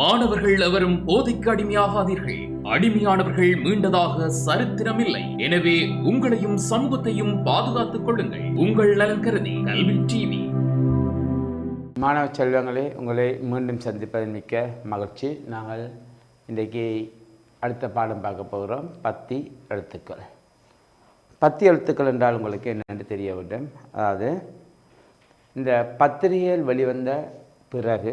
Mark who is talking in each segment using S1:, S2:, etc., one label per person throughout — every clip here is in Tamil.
S1: மாணவர்கள் எவரும் போதைக்கு அடிமையாகாதீர்கள். அடிமையானவர்கள் மீண்டதாக சரித்திரமில்லை. எனவே உங்களையும் சமூகத்தையும் பாதுகாத்துக் கொள்ளுங்கள். உங்கள் நலன் கருதி கல்வி டிவி.
S2: மாணவ செல்வங்களே உங்களை மீண்டும் சந்திப்பதில் மிக்க மகிழ்ச்சி. நாங்கள் இன்றைக்கு அடுத்த பாடம் பார்க்க போகிறோம். பத்தி எழுத்துக்கள். பத்தி எழுத்துக்கள் என்றால் உங்களுக்கு என்னென்று தெரிய வேண்டும்? அதாவது இந்த பத்திரிகையில் வெளிவந்த பிறகு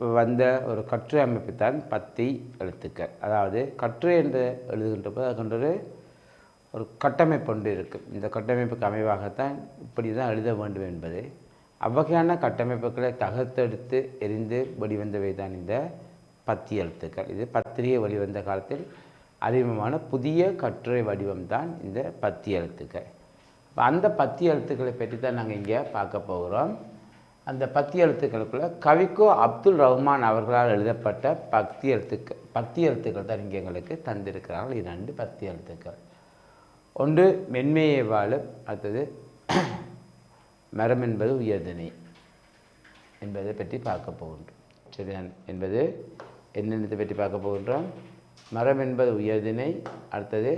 S2: வந்த ஒரு கற்று அமைப்பு தான் பத்தி எழுத்துக்கள். அதாவது கட்டுரை என்று எழுதுகின்ற போது அதுக்கொன்று ஒரு கட்டமைப்பு ஒன்று இருக்கும் இந்த கட்டமைப்புக்கு அமைவாகத்தான் இப்படி தான் எழுத வேண்டும் என்பது. அவ்வகையான கட்டமைப்புகளை தகர்த்தெடுத்து எரிந்து வெளிவந்தவை தான் இந்த பத்தி எழுத்துக்கள். இது பத்திரிகை வெளிவந்த காலத்தில் அறிமுகமான புதிய கட்டுரை வடிவம்தான் இந்த பத்தி எழுத்துக்கள். அந்த பத்தி எழுத்துக்களை பற்றி தான் நாங்கள் இங்கே பார்க்க போகிறோம். அந்த பக்தி எழுத்துக்களுக்குள்ள கவிக்கோ அப்துல் ரஹ்மான் அவர்களால் எழுதப்பட்ட பக்தி எழுத்துக்கள் பக்தி எழுத்துக்கள் தான் இங்கே எங்களுக்கு தந்திருக்கிறார்கள். இரண்டு பக்தி எழுத்துக்கள். ஒன்று மென்மையை வாழும் அடுத்தது மரம் என்பது உயர்தனை என்பதை பற்றி பார்க்க போகின்றோம். சரிதான் என்பது என்னென்னதை பற்றி பார்க்க போகின்றோம்? மரம் என்பது உயர்தினை அடுத்தது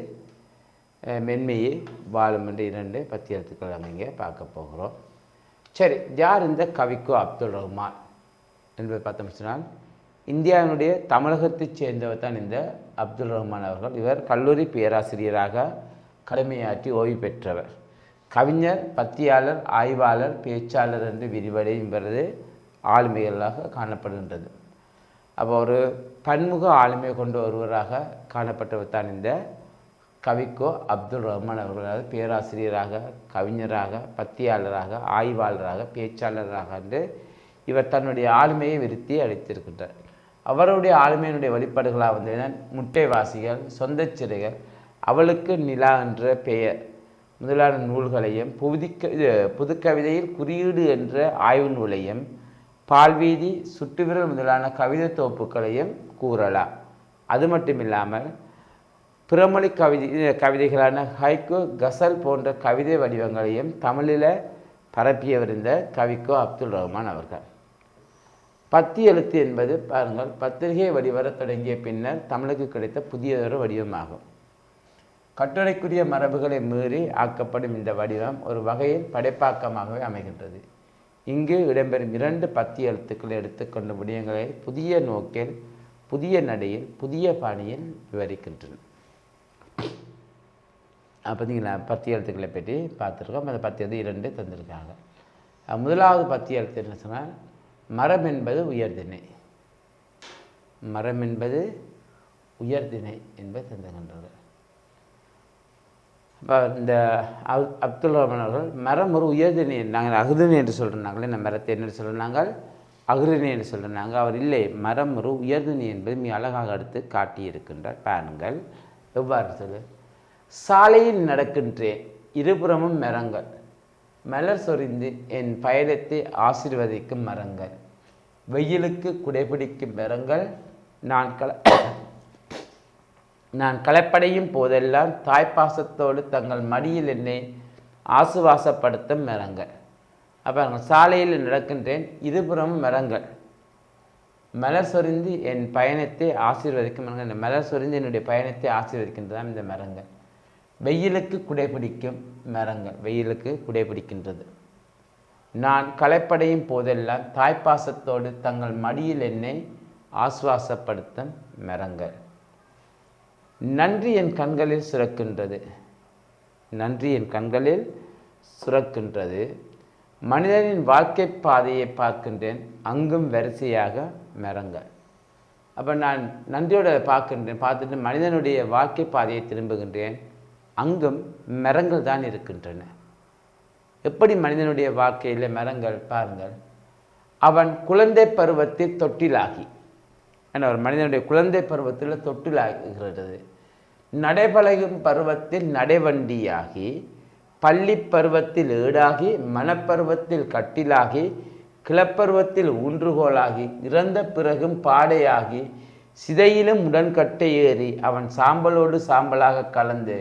S2: மென்மையை வாழும் என்ற இரண்டு பத்தி எழுத்துக்கள் நம்ம இங்கே பார்க்க போகிறோம். சரி யார் இந்த கவிக்கு அப்துல் ரஹ்மான் என்பதை பார்த்தோம் சொன்னால் இந்தியாவினுடைய தமிழகத்தைச் சேர்ந்தவர் தான் இந்த அப்துல் ரஹ்மான் அவர்கள். இவர் கல்லூரி பேராசிரியராக கடமையாற்றி ஓய்வு பெற்றவர். கவிஞர் பத்தியாளர் ஆய்வாளர் பேச்சாளர் என்று விரிவடையும் இவரது ஆளுமைகளாக காணப்படுகின்றது. அப்போ ஒரு பன்முக ஆளுமை கொண்ட ஒருவராக காணப்பட்டவர் தான் இந்த கவிக்கோ அப்துல் ரஹ்மான் அவர்களாக பேராசிரியராக கவிஞராக பத்தியாளராக ஆய்வாளராக பேச்சாளராக என்று இவர் தன்னுடைய ஆளுமையை விருத்தி அளித்திருக்கின்றார். அவருடைய ஆளுமையினுடைய வழிபாடுகளாக வந்து முட்டைவாசிகள் சொந்த சிறைகள் அவளுக்கு நிலா என்ற பெயர். முதலான நூல்களையும் புதுக்க புதுக்கவிதையில் குறியீடு என்ற ஆய்வு நூலையும் பால்வீதி சுட்டுவிரல் முதலான கவிதை தொகுப்புகளையும் கூறலாம். அது மட்டும் இல்லாமல் பிறமொழி கவிதை கவிதைகளான ஹைகோ கசல் போன்ற கவிதை வடிவங்களையும் தமிழில் பரப்பியவர் இந்த கவிக்கோ அப்துல் ரஹ்மான் அவர்கள். பத்தி எழுத்து என்பது பாருங்கள் பத்திரிகை வடிவரத் தொடங்கிய பின்னர் தமிழுக்கு கிடைத்த புதியதொரு வடிவமாகும். கட்டுரைக்குரிய மரபுகளை மீறி ஆக்கப்படும் இந்த வடிவம் ஒரு வகையில் படைப்பாக்கமாகவே அமைகின்றது. இங்கு இடம்பெறும் இரண்டு பத்தி எழுத்துக்களை எடுத்துக்கொண்ட விடயங்களை புதிய நோக்கில் புதிய நடையில் புதிய பாணியில் விவரிக்கின்றன. பார்த்தீங்களா? பத்தி எழுத்துக்களை பற்றி பார்த்துருக்கோம். அந்த பத்தி எழுத்து இரண்டு தந்திருக்காங்க. முதலாவது பத்தி எழுத்து என்ன சொன்னால் மரம் என்பது உயர்திணை மரம் என்பது உயர்திணை என்பது தந்துகின்றது. இப்போ இந்த அப் அப்துல் ரஹ்மான் அவர்கள் மரம் ஒரு உயர்திணை நாங்கள் அகுதிணை என்று சொல்கிறாங்களே இந்த மரத்தை என்ன சொல்கிறாங்க அகுதிணை என்று சொல்கிறாங்க அவர் இல்லை மரம் ஒரு உயர்திணை என்பது மிக அழகாக எடுத்து காட்டியிருக்கின்றார். பாருங்கள். எவ்வாறு சொல்லு சாலையில் நடக்கின்றேன் இருபுறமும் மரங்கள். மலர் சொரிந்து என் பயணத்தை ஆசீர்வதிக்கும் மரங்கள். வெயிலுக்கு குடைபிடிக்கும் மரங்கள். நான் கல நான் களைப்படையும் போதெல்லாம் தாய்ப்பாசத்தோடு தங்கள் மடியில் என்னை ஆசுவாசப்படுத்தும் மரங்கள். அப்போ சாலையில் நடக்கின்றேன் இருபுறமும் மரங்கள். மலர் சொரிந்து என் பயணத்தை ஆசீர்வதிக்கும் மரங்கள். இந்த மலர் சொரிந்து என்னுடைய பயணத்தை ஆசீர்வதிக்கின்றதான் இந்த மரங்கள். வெயிலுக்கு குடைபிடிக்கும் மரங்கள் வெயிலுக்கு குடைபிடிக்கின்றது. நான் களைப்படையும் போதெல்லாம் தாய்ப்பாசத்தோடு தங்கள் மடியில் என்னை ஆசுவாசப்படுத்தும் மரங்கள். நன்றி என் கண்களில் சுரக்கின்றது. நன்றி என் கண்களில் சுரக்கின்றது. மனிதனின் வாழ்க்கை பாதையை பார்க்கின்றேன். அங்கும் வரிசையாக மரங்கள். அப்போ நான் நன்றியோட பார்க்கின்றேன். பார்த்துட்டு மனிதனுடைய வாழ்க்கை பாதையை திரும்புகின்றேன். அங்கும் மரங்கள் தான் இருக்கின்றன. எப்படி மனிதனுடைய வாழ்க்கையில் மரங்கள்? பாருங்கள். அவன் குழந்தை பருவத்தில் தொட்டிலாகி. ஏன்னா ஒரு மனிதனுடைய குழந்தை பருவத்தில் தொட்டிலாகிறது. நடைபழகும் பருவத்தில் நடைவண்டியாகி பள்ளி பருவத்தில் ஏடாகி மனப்பருவத்தில் கட்டிலாகி கிளப்பருவத்தில் ஊன்றுகோலாகி இறந்த பிறகும் பாடையாகி சிதையிலும் உடன்கட்டை ஏறி அவன் சாம்பலோடு சாம்பலாக கலந்து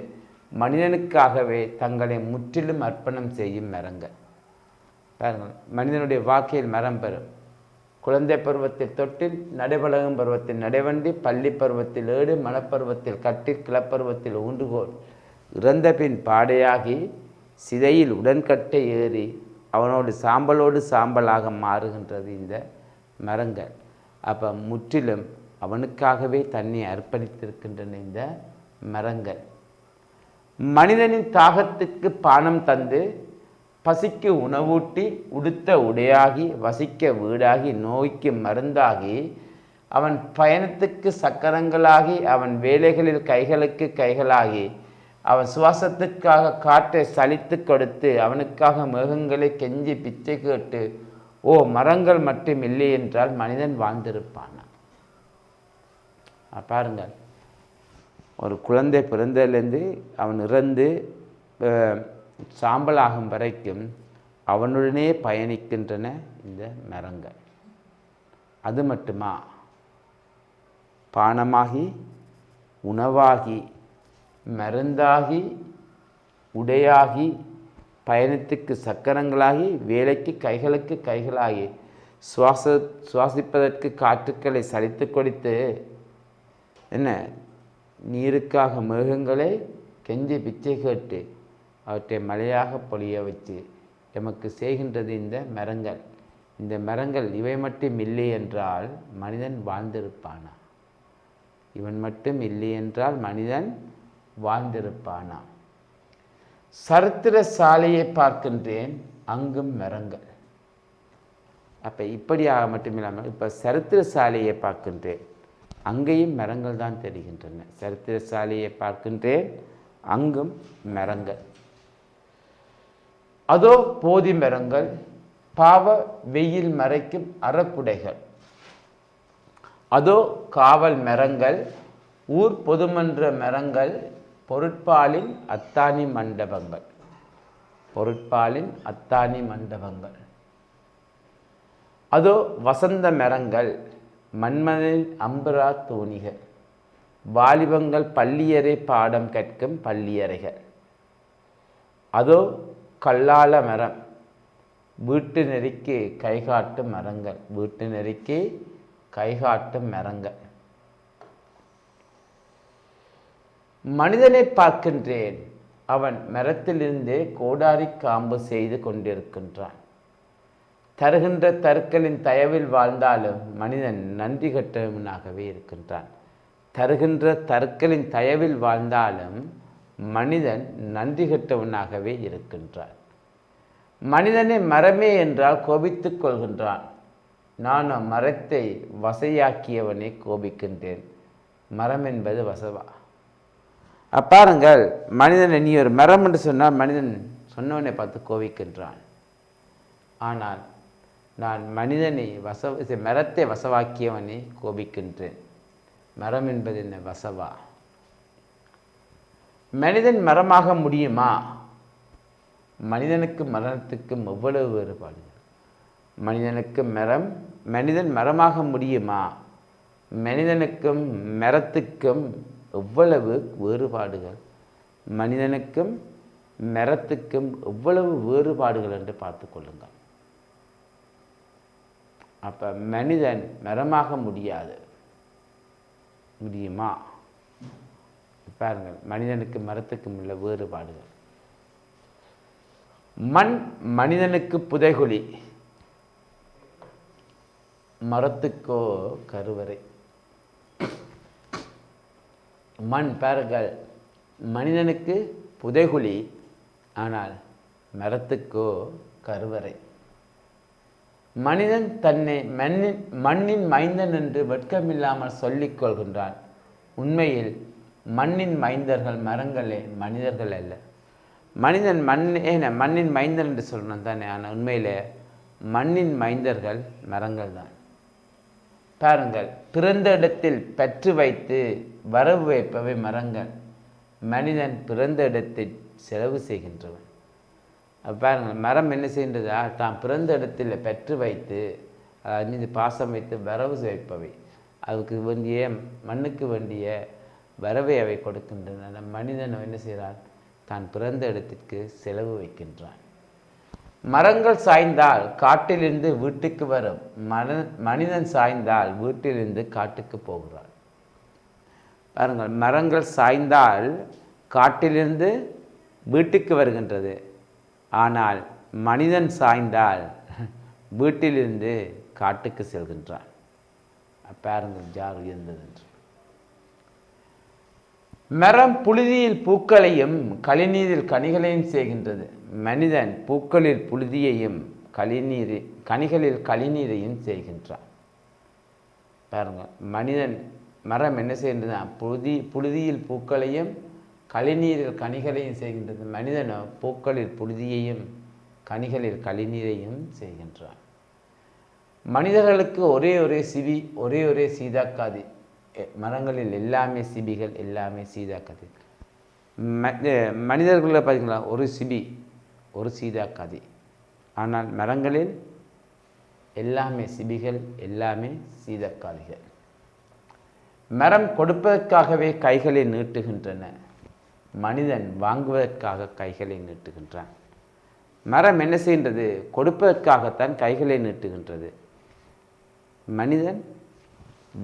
S2: மனிதனுக்காகவே தங்களை முற்றிலும் அர்ப்பணம் செய்யும் மரங்கள் பாருங்கள் மனிதனுடைய வாழ்க்கையில் மரம் பெறும். குழந்தை பருவத்தில் தொட்டில் நடைபழகும் பருவத்தில் நடைவண்டி பள்ளி பருவத்தில் ஏடு மலப்பருவத்தில் கட்டில் கிளப்பருவத்தில் ஊண்டுகோல் இறந்த பின் பாடையாகி சிதையில் உடன்கட்டை ஏறி அவனோடு சாம்பலோடு சாம்பலாக மாறுகின்றது இந்த மரங்கள். அப்போ முற்றிலும் அவனுக்காகவே தன்னை அர்ப்பணித்திருக்கின்றன இந்த மரங்கள். மனிதனின் தாகத்துக்கு பானம் தந்து பசிக்கு உணவூட்டி உடுத்த உடையாகி வசிக்க வீடாகி நோய்க்கு மருந்தாகி அவன் பயணத்துக்கு சக்கரங்களாகி அவன் வேலைகளில் கைகளுக்கு கைகளாகி அவன் சுவாசத்துக்காக காற்றை சலித்து கொடுத்து அவனுக்காக மிருகங்களை கெஞ்சி பிச்சை கேட்டு ஓ மரங்கள் மட்டும் இல்லை என்றால் மனிதன் வாழ்ந்திருப்பான்? பாருங்கள். ஒரு குழந்தை பிறந்ததுலேருந்து அவன் இறந்து சாம்பலாகும் வரைக்கும் அவனுடனே பயணிக்கின்றன இந்த மரங்கள். அது மட்டுமா? பானமாகி உணவாகி மருந்தாகி உடையாகி பயணத்துக்கு சக்கரங்களாகி வேலைக்கு கைகளுக்கு கைகளாகி சுவாச சுவாசிப்பதற்கு காற்றுக்களை சலித்து கொடுத்து என்ன? நீருக்காக மிருகங்களை கெஞ்சி பிச்சை கேட்டு அவற்றை மழையாக பொழிய வச்சு எமக்கு செய்கின்றது இந்த மரங்கள். இந்த மரங்கள் இவை மட்டும் இல்லை என்றால் மனிதன் வாழ்ந்திருப்பானா? இவன் மட்டும் இல்லை என்றால் மனிதன் வாழ்ந்திருப்பானா? சரித்திர சாலையை பார்க்கின்றேன் அங்கும் மரங்கள். அப்போ இப்படியாக மட்டுமில்லாமல் இப்போ சரித்திர சாலையை பார்க்கின்றேன். அங்கேயும் மரங்கள் தான் தெரிகின்றன. சரித்திர சாலையை பார்க்கின்றேன் அங்கும் மரங்கள். அதோ போதி மரங்கள் பாவ வெயில் மறைக்கும் அறப்புடைகள் அதோ காவல் மரங்கள் ஊர் பொதுமன்ற மரங்கள் பொருட்பாலின் அத்தானி மண்டபங்கள். பொருட்பாலின் அத்தானி மண்டபங்கள். அதோ வசந்த மரங்கள் மன்மனின் அம்பரா தோணிக. வாலிபங்கள் பள்ளியறை பாடம் கற்கும் பள்ளியறைகள் அதோ கல்லால மரம். வீட்டு நெறிக்கு கைகாட்டும் மரங்கள். வீட்டு நெறிக்கு கைகாட்டும் மரங்கள். மனிதனை பார்க்கின்றேன். அவன் மரத்திலிருந்தே கோடாரி காம்பு செய்து கொண்டிருக்கின்றான். தருகின்ற தருக்களின் தயவில் வாழ்ந்தாலும் மனிதன் நன்றி கட்டவனாகவே இருக்கின்றான். தருகின்ற தருக்களின் தயவில் வாழ்ந்தாலும் மனிதன் நன்றி கட்டவனாகவே இருக்கின்றான். மனிதனை மரமே என்றால் கோபித்துக் கொள்கின்றான். நான் மரத்தை வசையாக்கியவனை கோபிக்கின்றேன். மரம் என்பது வசவா. அப்பாருங்கள் மனிதன் நீ ஒரு மரம் என்று சொன்னால் மனிதன் சொன்னவனை பார்த்து கோபிக்கின்றான். ஆனால் நான் மனிதனை வச மரத்தை வசவாக்கியவனை கோபிக்கின்றேன். மரம் என்பது என்ன? வசவா. மனிதன் மரமாக முடியுமா? மனிதனுக்கு மரணத்துக்கும் எவ்வளவு வேறுபாடு? மனிதனுக்கு மரம் மனிதன் மரமாக முடியுமா? மனிதனுக்கும் மரத்துக்கும் எவ்வளவு வேறுபாடுகள்? மனிதனுக்கும் மரத்துக்கும் எவ்வளவு வேறுபாடுகள் என்று பார்த்து கொள்ளுங்கள். அப்போ மனிதன் மரமாக முடியாது. முடியுமா? பாருங்கள் மனிதனுக்கு மரத்துக்கும் உள்ள வேறுபாடுகள். மண் மனிதனுக்கு புதைகுழி மரத்துக்கோ கருவறை. மண் பாருங்கள் மனிதனுக்கு புதைகுழி ஆனால் மரத்துக்கோ கருவறை. மனிதன் தன்னை மண்ணின் மண்ணின் மைந்தன் என்று வெட்கமில்லாமல் சொல்லிக் கொள்கின்றான் உண்மையில் மண்ணின் மைந்தர்கள் மரங்களே மனிதர்கள் அல்ல. மனிதன் மண் ஏன மண்ணின் மைந்தன் என்று சொல்லணும் தானே ஆனால் உண்மையிலே மண்ணின் மைந்தர்கள் மரங்கள் தான். பாருங்கள் பிறந்த இடத்தில் பற்று வைத்து வரவு வைப்பவை மரங்கள். மனிதன் பிறந்த இடத்தில் செலவு செய்கின்றவன். பாருங்கள் மரம் என்ன செய்கின்றதா? தான் பிறந்த இடத்தில் பெற்று வைத்து மீது பாசம் வைத்து வரவு சேர்ப்பவை அதுக்கு வேண்டிய மண்ணுக்கு வேண்டிய வரவை அவை கொடுக்கின்றன. மனிதன் என்ன செய்கிறான்? தான் பிறந்த இடத்திற்கு செலவு வைக்கின்றான். மரங்கள் சாய்ந்தால் காட்டிலிருந்து வீட்டுக்கு வரும். மன மனிதன் சாய்ந்தால் வீட்டிலிருந்து காட்டுக்கு போகிறான். பாருங்கள் மரங்கள் சாய்ந்தால் காட்டிலிருந்து வீட்டுக்கு வருகின்றது. ஆனால் மனிதன் சாய்ந்தால் வீட்டிலிருந்து காட்டுக்கு செல்கின்றான். பேரங்கள் ஜார் உயர்ந்தது என்று மரம் புழுதியில் பூக்களையும் கழிநீரில் கனிகளையும் செய்கின்றது. மனிதன் பூக்களில் புழுதியையும் கழிநீர் கனிகளில் கழிநீரையும் செய்கின்றான். பாருங்கள் மனிதன் மரம் என்ன செய்கின்றது புழுதி புழுதியில் பூக்களையும் கழிநீரில் கனிகளையும் செய்கின்றது. மனிதனோ பூக்களில் புழுதியையும் கனிகளில் கழிநீரையும் செய்கின்றான். மனிதர்களுக்கு ஒரே ஒரே சிவி ஒரே ஒரே சீதாக்காதி. மரங்களில் எல்லாமே சிபிகள் எல்லாமே சீதாக்காதி. மனிதர்களில் பார்த்தீங்களா ஒரு சிபி ஒரு சீதாக்காதி. ஆனால் மரங்களில் எல்லாமே சிபிகள் எல்லாமே சீதக்காதிகள். மரம் கொடுப்பதற்காகவே கைகளை நீட்டுகின்றன. மனிதன் வாங்குவதற்காக கைகளை நீட்டுகின்றான். மரம் என்ன செய்கின்றது? கொடுப்பதற்காகத்தான் கைகளை நீட்டுகின்றது. மனிதன்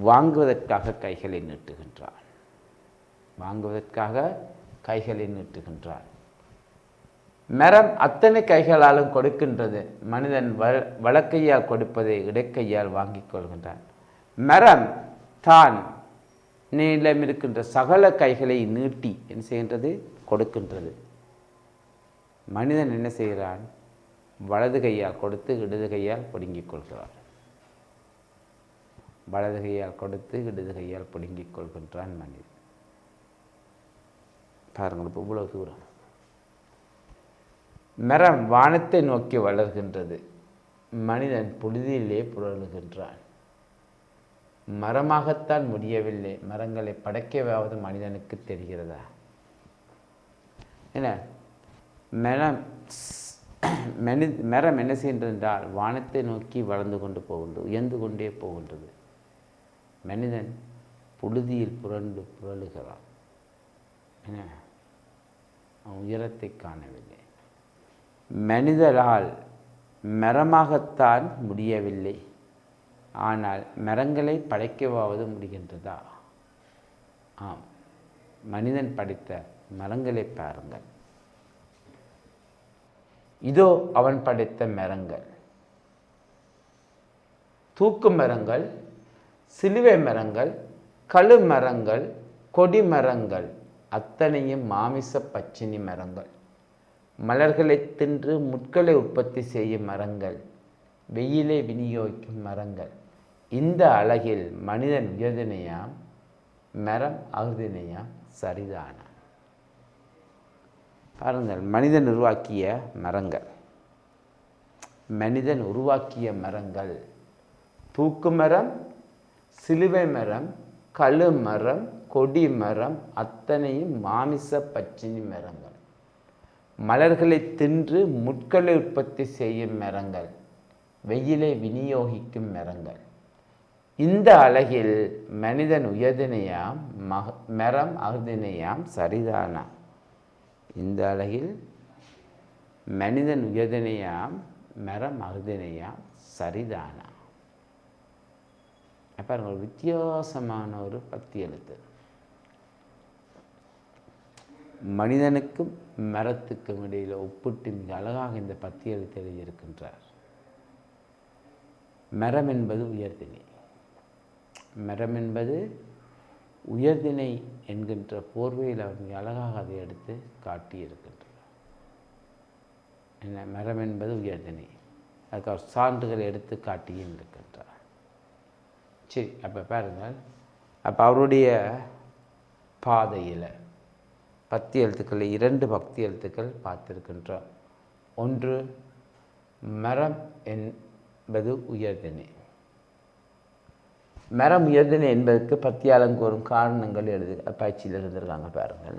S2: வாங்குவதற்காக கைகளை நீட்டுகின்றான். வாங்குவதற்காக கைகளை நீட்டுகின்றான். மரம் அத்தனை கைகளாலும் கொடுக்கின்றது. மனிதன் வ வழக்கையால் கொடுப்பதை இடக்கையால் வாங்கிக் கொள்கின்றான். மரம் தான் நிலம் இருக்கின்ற சகல கைகளை நீட்டி என்ன செய்கின்றது? கொடுக்கின்றது. மனிதன் என்ன செய்கிறான்? வலது கையால் கொடுத்து இடது கையால் பிடுங்கிக் கொள்கிறான். வலது கையால் கொடுத்து இடது கையால் பிடுங்கிக் கொள்கின்றான் மனிதன். பாருங்கள் இப்போ தூரம். மரம் வானத்தை நோக்கி வளர்கின்றது. மனிதன் புழுதியிலே புரளுகின்றான் மரமாகத்தான் முடியவில்லை. மரங்களை படைக்கவாவது மனிதனுக்கு தெரிகிறதா? என்ன? மரம் மனி மரம் என்ன செய்கின்றது என்றால் வானத்தை நோக்கி வளர்ந்து கொண்டு போகின்றது உயர்ந்து கொண்டே போகின்றது. மனிதன் புழுதியில் புரண்டு புரளுகிறான். என்ன? அவன் உயரத்தை காணவில்லை. மனிதரால் மரமாகத்தான் முடியவில்லை. ஆனால் மரங்களை படைக்கவாவது முடிகின்றதா? ஆம். மனிதன் படைத்த மரங்களை பாருங்கள். இதோ அவன் படைத்த மரங்கள். தூக்கு மரங்கள் சிலுவை மரங்கள் கழு மரங்கள் கொடி மரங்கள் அத்தனையும் மாமிச பச்சினி மரங்கள். மலர்களை தின்று முட்களை உற்பத்தி செய்யும் மரங்கள் வெயிலை விநியோகிக்கும் மரங்கள். இந்த அழகில் மனிதன் உயர்தினையாம் மரம் அகுதினையாம் சரிதானா. பாருங்கள் மனிதன் உருவாக்கிய மரங்கள். மனிதன் உருவாக்கிய மரங்கள். தூக்கு மரம் சிலுவை மரம் கழு மரம் கொடி மரம் அத்தனையும் மாமிச பச்சினி மரங்கள். மலர்களை தின்று முட்களை உற்பத்தி செய்யும் மரங்கள். வெயிலை விநியோகிக்கும் மரங்கள். இந்த அழகில் மனிதன் உயர்தினையாம் மக மரம் அகுதினையாம் சரிதானா? இந்த அழகில் மனிதன் உயர்தினையாம் மரம் அகுதினையாம் சரிதானா? பாருங்க ஒரு வித்தியாசமான ஒரு பத்தி எழுத்து. மனிதனுக்கும் மரத்துக்கும் இடையில் ஒப்பிட்டு மிக அழகாக இந்த பத்தி எழுத்து எழுதியிருக்கின்றார். மரம் என்பது உயர்தினி. மரம் என்பது உயர்திணை என்கின்ற போர்வையில் அவங்க அழகாக அதை எடுத்து காட்டியிருக்கின்றார் என்ன? மரம் என்பது உயர்திணை. அதுக்கு அவர் சான்றுகளை எடுத்து காட்டியும் இருக்கின்றார். சரி அப்போ பாருங்கள். அப்போ அவருடைய பாதையில் பக்தி எழுத்துக்களில் இரண்டு பக்தி எழுத்துக்கள் பார்த்திருக்கின்றோம். ஒன்று மரம் என்பது உயர்திணை. மரம் உயர்ந்தன என்பதற்கு பத்தியாளம் கூறும் காரணங்கள் எழுது பயிற்சியில் இருந்திருக்காங்க பாருங்கள்.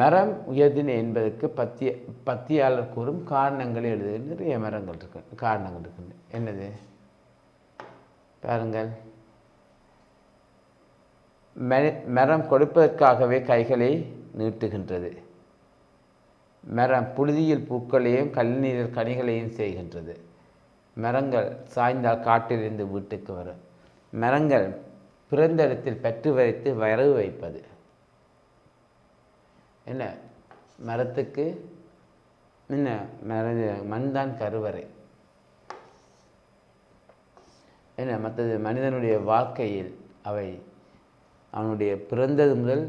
S2: மரம் உயர்திணை என்பதற்கு பத்திய பத்தியாளர் கூறும் காரணங்கள் எழுது நிறைய மரங்கள் இருக்கு காரணங்கள் இருக்குது என்னது? பாருங்கள். மரம் கொடுப்பதற்காகவே கைகளை நீட்டுகின்றது. மரம் புழுதியில் பூக்களையும் கல்நீரில் கனிகளையும் செய்கின்றது. மரங்கள் சாய்ந்தால் காட்டிலிருந்து வீட்டுக்கு வரும். மரங்கள் பிறந்த இடத்தில் பெற்று வைத்து வரவு வைப்பது. என்ன? மரத்துக்கு என்ன? மர மண் தான் கருவறை. என்ன? மற்றது மனிதனுடைய வாழ்க்கையில் அவை அவனுடைய பிறந்தது முதல்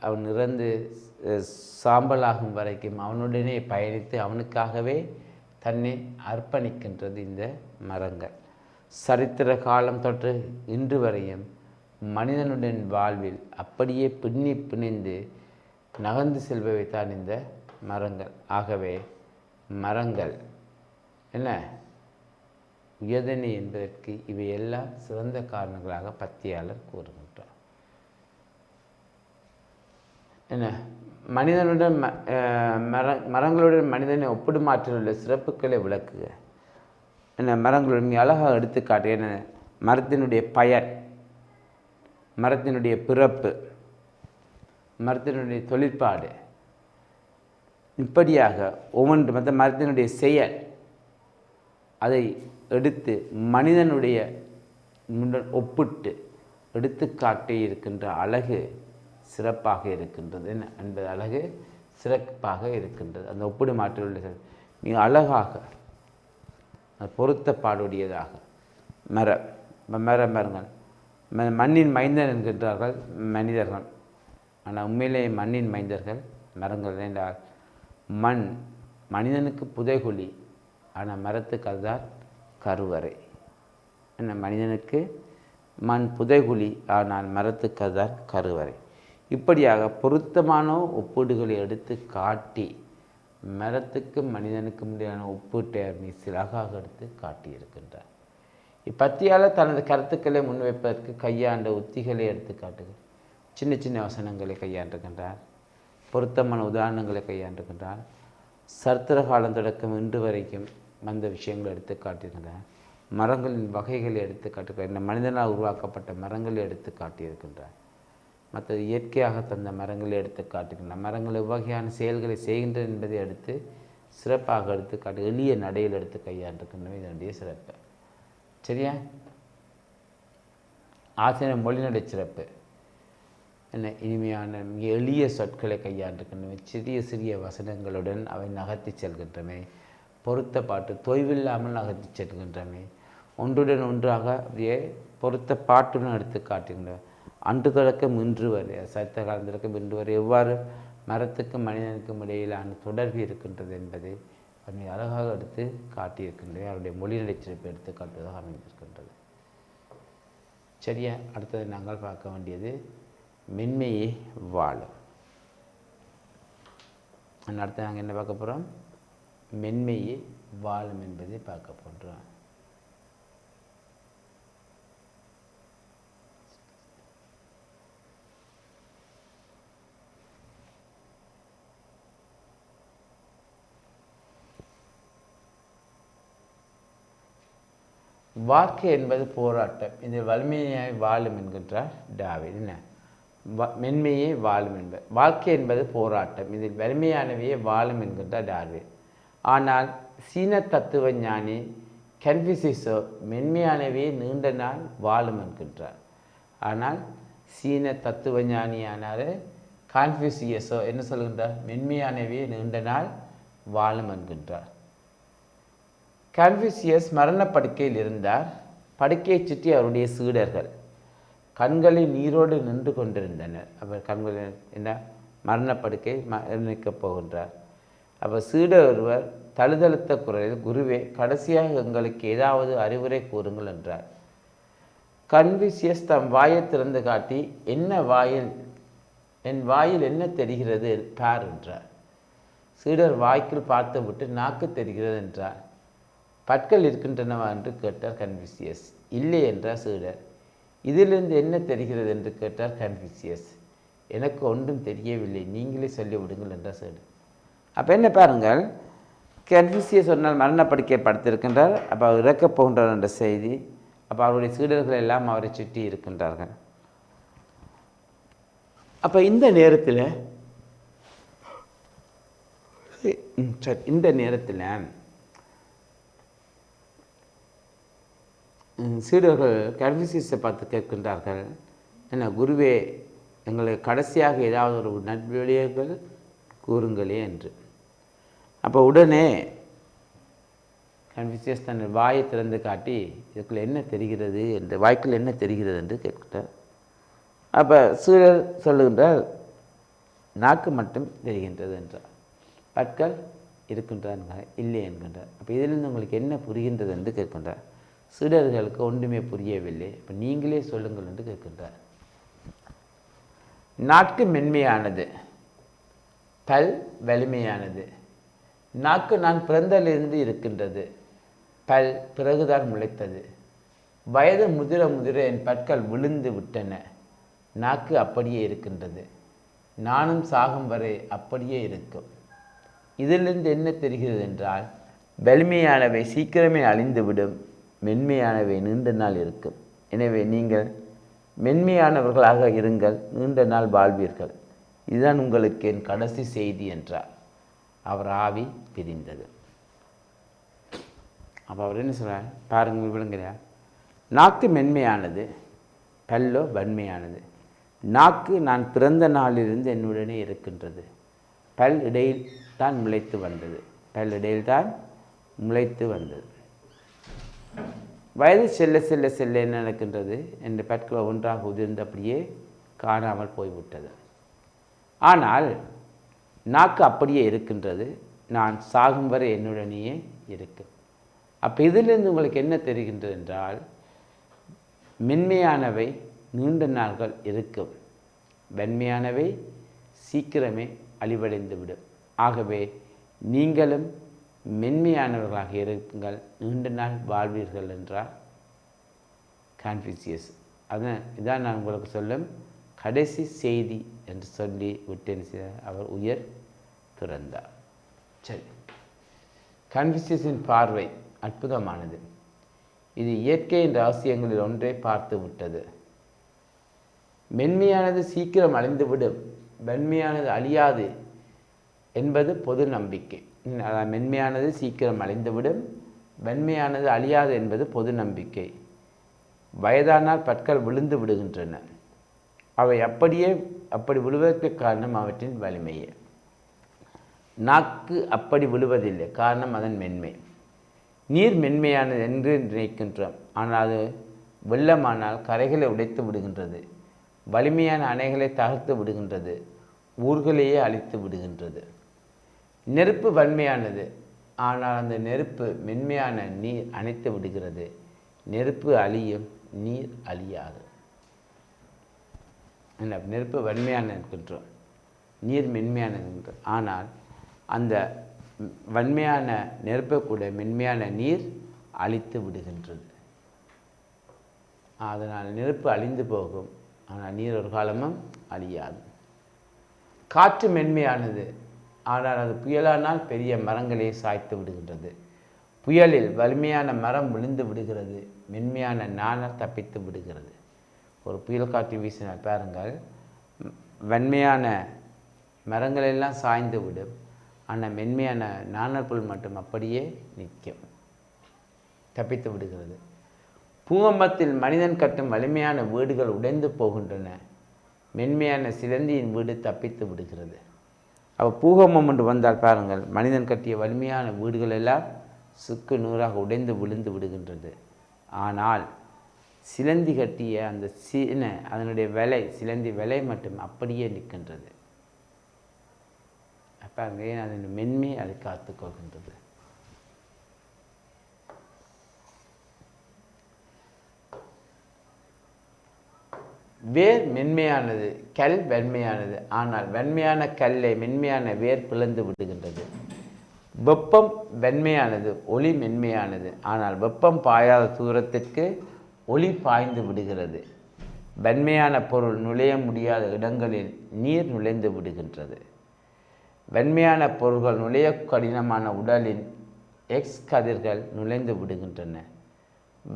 S2: அவன் இறந்து சாம்பலாகும் வரைக்கும் அவனுடனே பயணித்து அவனுக்காகவே தன்னை அர்ப்பணிக்கின்றது இந்த மரங்கள். சரித்திர காலம் தொற்று இன்று வரையும் மனிதனுடன் வாழ்வில் அப்படியே பின்னி பிணைந்து நகர்ந்து செல்பவை தான் இந்த மரங்கள். ஆகவே மரங்கள் என்ன? உயர்தனை என்பதற்கு இவையெல்லாம் சிறந்த காரணங்களாக பத்தியாளர் கூறுகின்றார். என்ன? மனிதனுடன் ம மர மரங்களுடன் மனிதனை ஒப்பிடுமாற்றில் மாற்றிலுள்ள சிறப்புகளை விளக்குக. என்ன மரங்களுடன் மிக அழகாக எடுத்துக்காட்டு என்ன? மரத்தினுடைய பயன் மரத்தினுடைய பிறப்பு மரத்தினுடைய தொழிற்பாடு. இப்படியாக ஒவ்வொன்று மற்ற மரத்தினுடைய செயல் அதை எடுத்து மனிதனுடைய முன்ன ஒப்பிட்டு எடுத்துக்காட்டி இருக்கின்ற அழகு சிறப்பாக இருக்கின்றது. என்ன? என்பது அழகு சிறப்பாக இருக்கின்றது. அந்த ஒப்பிடு மாற்றியுள்ள மிக அழகாக அது பொருத்தப்பாடுடையதாக. மர மர மரங்கள். மண்ணின் மைந்தன் என்கின்றார்கள் மனிதர்கள். ஆனால் உண்மையிலேயே மண்ணின் மைந்தர்கள் மரங்கள் என்றால் மண் மனிதனுக்கு புதைகுழி ஆனால் மரத்துக்கு அதுதான் கருவறை. என்ன மனிதனுக்கு மண் புதைகுழி ஆனால் மரத்துக்கு அதுதான் கருவறை. இப்படியாக பொருத்தமான ஒப்பீடுகளை எடுத்து காட்டி மரத்துக்கும் மனிதனுக்கும் இடையான ஒப்பீட்டை மிக சிறகாக எடுத்து காட்டியிருக்கின்றார். இப்பத்தியால் தனது கருத்துக்களை முன்வைப்பதற்கு கையாண்ட உத்திகளை எடுத்து காட்டுகிறார். சின்ன சின்ன வசனங்களை கையாண்டுகின்றார். பொருத்தமான உதாரணங்களை கையாண்டுகின்றார். சரித்திர காலம் தொடக்கம் இன்று வரைக்கும் வந்த விஷயங்களை எடுத்து காட்டியிருக்கின்றார். மரங்களின் வகைகளை எடுத்து காட்டுகிறார் இந்த மனிதனால் உருவாக்கப்பட்ட மரங்களை எடுத்து காட்டியிருக்கின்றார். மற்றது இயற்கையாக தந்த மரங்களை எடுத்து காட்டுகின்றன. மரங்கள் எவ்வகையான செயல்களை செய்கின்றன என்பதை எடுத்து சிறப்பாக எடுத்து காட்டு எளிய நடையில் எடுத்து கையாண்டிருக்கின்றன. இதனுடைய சிறப்பு. சரியா? ஆசிரியர் மொழிநடை சிறப்பு. என்ன இனிமையான மிக எளிய சொற்களை கையாண்டிருக்கின்றன. சிறிய சிறிய வசனங்களுடன் அவை நகர்த்தி செல்கின்றமை பொருத்த பாட்டு தொய்வில்லாமல் நகர்த்தி செல்கின்றமை ஒன்றுடன் ஒன்றாக அப்படியே பொருத்த பாட்டுடன் எடுத்து காட்டுகின்றன. அன்று தொடக்கம் இன்று வரை சத்த காலத்திற்கும் இன்று வரை எவ்வாறு மரத்துக்கும் மனிதனுக்கும் இடையிலான தொடர்பு இருக்கின்றது என்பதை அவர் மிக அழகாக எடுத்து காட்டியிருக்கின்றது. அவருடைய மொழி சிறப்பை எடுத்து காட்டுவதாக அமைந்திருக்கின்றது. சரியா? அடுத்தது நாங்கள் பார்க்க வேண்டியது மென்மையே வாழும். அடுத்து நாங்கள் என்ன பார்க்க போகிறோம் மென்மையே வாழும் என்பதை பார்க்க போன்றோம் வாழ்க்கை என்பது போராட்டம். இதில் வலிமையாய் வாழும் என்கின்றார் டாவிட். என்ன? வ- மென்மையே வாழும் என்பது வாழ்க்கை என்பது போராட்டம். இதில் வலிமையானவையே வாழும் என்கின்றார் டார்வின் ஆனால் சீன தத்துவ ஞானி கன்ஃபியூசிஸோ மென்மையானவையே நீண்ட நாள் வாழும் என்கின்றார். ஆனால் சீன தத்துவ ஞானியானார் கான்ஃபியூசியஸோ என்ன சொல்கின்றார்? மென்மையானவையே நீண்ட நாள் வாழும் என்கின்றார். கன்ஃபியூசியஸ் மரண படுக்கையில் இருந்தார். படுக்கையைச் சுற்றி அவருடைய சீடர்கள் கண்களை நீரோடு நின்று கொண்டிருந்தனர். அவர் கண்களில் என்ன? மரணப்படுக்கை மரணிக்கப் போகின்றார். அப்போ சீடர் ஒருவர் தழுதழுத்த குரலில் குருவே கடைசியாக எங்களுக்கு ஏதாவது அறிவுரை கூறுங்கள் என்றார். கன்ஃபியூசியஸ் தம் வாயை திறந்து காட்டி என்ன வாயில் என் வாயில் என்ன தெரிகிறது? பார் என்றார். சீடர் வாய்க்குள் பார்த்துவிட்டு நாக்கு தெரிகிறது என்றார். பற்கள் இருக்கின்றனவா என்று கேட்டார் கன்ஃபியூசியஸ் இல்லை என்றார் சீடர். இதிலிருந்து என்ன தெரிகிறது என்று கேட்டார் கன்ஃபியூசியஸ் எனக்கு ஒன்றும் தெரியவில்லை. நீங்களே சொல்லிவிடுங்கள் என்றார் சீடர். அப்போ என்ன பாருங்கள் கன்ஃபியூசியஸ் சொன்னால் மரணப்படுக்கை படுத்திருக்கின்றார். அப்போ அவர் இறக்கப் போகின்றார் என்ற செய்தி அப்போ அவருடைய சீடர்கள் எல்லாம் அவரை சுற்றி இருக்கின்றார்கள். அப்போ இந்த நேரத்தில் சரி இந்த நேரத்தில் சீடர்கள் கன்ஃபியூசியஸை பார்த்து கேட்கின்றார்கள். என்ன குருவே எங்களுக்கு கடைசியாக ஏதாவது ஒரு நட்புகள் கூறுங்களே என்று. அப்போ உடனே கன்ஃபியூசியஸ் தன் வாயை திறந்து காட்டி இதுக்குள்ள என்ன தெரிகிறது என்று வாய்க்குள் என்ன தெரிகிறது என்று கேட்கிறார் அப்போ சீடர் சொல்லுகின்றார் நாக்கு மட்டும் தெரிகின்றது என்றார். பற்கள் இருக்கின்றார் இல்லை என்கின்றார். அப்போ இதிலிருந்து உங்களுக்கு என்ன புரிகின்றது என்று கேட்கின்றார். சீடர்களுக்கு ஒன்றுமே புரியவில்லை. இப்போ நீங்களே சொல்லுங்கள் என்று கேட்கின்றார். நாக்கு மென்மையானது. பல் வலிமையானது. நாக்கு நான் பிறந்தலிருந்து இருக்கின்றது. பல் பிறகுதான் முளைத்தது. வயது முதிர முதிர என் பற்கள் விழுந்து விட்டன. நாக்கு அப்படியே இருக்கின்றது. நானும் சாகும் வரை அப்படியே இருக்கும். இதிலிருந்து என்ன தெரிகிறது என்றால் வலிமையானவை சீக்கிரமே அழிந்துவிடும். மென்மையானவை நீண்ட நாள் இருக்கும். எனவே நீங்கள் மென்மையானவர்களாக இருங்கள் நீண்ட நாள் வாழ்வீர்கள். இதுதான் உங்களுக்கு என் கடைசி செய்தி என்றார். அவர் ஆவி பிரிந்தது. அப்போ அவர் என்ன சொல்கிறார் பாருங்கள் விழுங்குறியா நாக்கு மென்மையானது பல்லோ வன்மையானது. நாக்கு நான் பிறந்த நாளிலிருந்து என்னுடனே இருக்கின்றது. பல் இடையில் தான் முளைத்து வந்தது. பல் இடையில் தான் முளைத்து வந்தது. வயது செல்ல செல்ல செல்ல என்ன நடக்கின்றது? என்ற பற்கள் ஒன்றாக உதிர்ந்து அப்படியே காணாமல் போய்விட்டது. ஆனால் நாக்கு அப்படியே இருக்கின்றது. நான் சாகும் வரை என்னுடனேயே இருக்கும் அப்போ இதிலிருந்து உங்களுக்கு என்ன தெரிகின்றது என்றால் மென்மையானவை நீண்ட நாள்கள் இருக்கும். வெண்மையானவை சீக்கிரமே அழிவடைந்து விடும் ஆகவே நீங்களும் மென்மையானவர்களாக இருங்கள். நீண்ட நாள் வாழ்வீர்கள் என்றார் கான்ஃபியூசியஸ் அதான் இதான் நான் உங்களுக்கு சொல்லும் கடைசி செய்தி என்று சொல்லி விட்டேன் செய்தார். அவர் உயர் துறந்தார் சரி. கன்ஃபியூசியஸின் பார்வை அற்புதமானது. இது இயற்கையின் ரகசியங்களில் ஒன்றை பார்த்து விட்டது. மென்மையானது சீக்கிரம் அழிந்துவிடும் மென்மையானது அழியாது என்பது பொது நம்பிக்கை. அதான் மென்மையானது சீக்கிரம் அழிந்துவிடும். வெண்மையானது அழியாது என்பது பொது நம்பிக்கை. வயதானால் பற்கள் விழுந்து விடுகின்றன. அவை அப்படியே அப்படி விழுவதற்கு காரணம் அவற்றின் வலிமையே. நாக்கு அப்படி விழுவதில்லை. காரணம் அதன் மென்மை. நீர் மென்மையானது என்று நினைக்கின்றோம். ஆனால் அது வெள்ளமானால் கரைகளை உடைத்து விடுகின்றது. வலிமையான அணைகளை தகர்த்து விடுகின்றது. ஊர்களையே அழித்து விடுகின்றது. நெருப்பு வன்மையானது. ஆனால் அந்த நெருப்பு மென்மையான நீர் அணைத்து விடுகிறது. நெருப்பு அழியும் நீர் அழியாது. என்ன? நெருப்பு வன்மையான இருக்கின்றோம் நீர் மென்மையான இருக்கின்றோம் ஆனால் அந்த வன்மையான நெருப்பை கூட மென்மையான நீர் அழித்து விடுகின்றது. அதனால் நெருப்பு அழிந்து போகும். ஆனால் நீர் ஒரு காலமும் அழியாது. காற்று மென்மையானது. ஆனால் அது புயலானால் பெரிய மரங்களே சாய்த்து விடுகின்றது. புயலில் வலிமையான மரம் விழுந்து விடுகிறது மென்மையான நாணல் தப்பித்து விடுகிறது. ஒரு புயல் காற்று வீசினால் பாருங்கள் வன்மையான மரங்களெல்லாம் சாய்ந்து விடும் ஆனால் மென்மையான நாணல் மட்டும் அப்படியே நிற்கும் தப்பித்து விடுகிறது. பூகம்பத்தில் மனிதன் கட்டும் வலிமையான வீடுகள் உடைந்து போகின்றன மென்மையான சிலந்தியின் வீடு தப்பித்து விடுகிறது. அப்போ பூகம்பம் என்று வந்தால் பாருங்கள் மனிதன் கட்டிய வலிமையான வீடுகள் எல்லாம் சுக்கு நூறாக உடைந்து விழுந்து விடுகின்றது. ஆனால் சிலந்தி கட்டிய அந்த சீன அதனுடைய விலை சிலந்தி விலை மட்டும் அப்படியே நிற்கின்றது. அப்போ அங்கே அதன் மென்மை அது காத்துக்கொள்கின்றது வேர் மென்மையானது கல் வெண்மையானது. ஆனால் வெண்மையான கல்லை மென்மையான வேர் பிளந்து விடுகின்றது. வெப்பம் வெண்மையானது ஒளி மென்மையானது. ஆனால் வெப்பம் பாயாத தூரத்திற்கு ஒளி பாய்ந்து விடுகிறது. வெண்மையான பொருள் நுழைய முடியாத இடங்களில் நீர் நுழைந்து விடுகின்றது. வெண்மையான பொருள்கள் நுழைய கடினமான உடலின் எக்ஸ் கதிர்கள் நுழைந்து விடுகின்றன.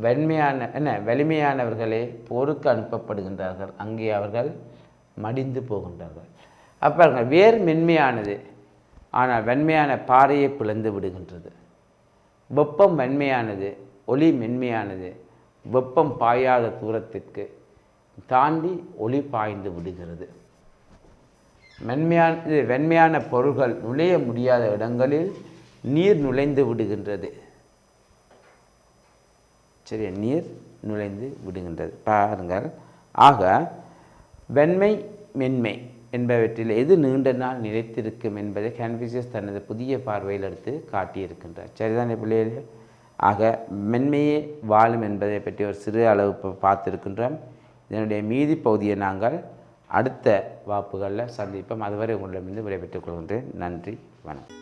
S2: வெண்மையான என்ன வலிமையானவர்களே போருக்கு அனுப்பப்படுகின்றார்கள். அங்கே அவர்கள் மடிந்து போகின்றார்கள். அப்போ வேர் மென்மையானது ஆனால் வெண்மையான பாறையை பிளந்து விடுகின்றது. வெப்பம் வெண்மையானது ஒளி மென்மையானது வெப்பம் பாயாத தூரத்துக்கு தாண்டி ஒளி பாய்ந்து விடுகிறது. மென்மையான இது வெண்மையான பொருள்கள் நுழைய முடியாத இடங்களில் நீர் நுழைந்து விடுகின்றது. சரியா நீர் நுழைந்து விடுகின்றது. பாருங்கள். ஆக வெண்மை மென்மை என்பவற்றில் எது நீண்ட நாள் நிலைத்திருக்கும் என்பதை கன்ஃபியூசியஸ் தனது புதிய பார்வையில் எடுத்து காட்டியிருக்கின்றார். சரிதானே பிள்ளைகளே? ஆக மென்மையே வாழும் என்பதை பற்றி ஒரு சிறு அளவு இப்போ பார்த்துருக்கின்றோம். இதனுடைய மீதி பகுதியை நாங்கள் அடுத்த வாப்புகளில் சந்திப்போம். அதுவரை உங்களிடமிருந்து விடைபெற்றுக் கொள்கின்றேன். நன்றி வணக்கம்.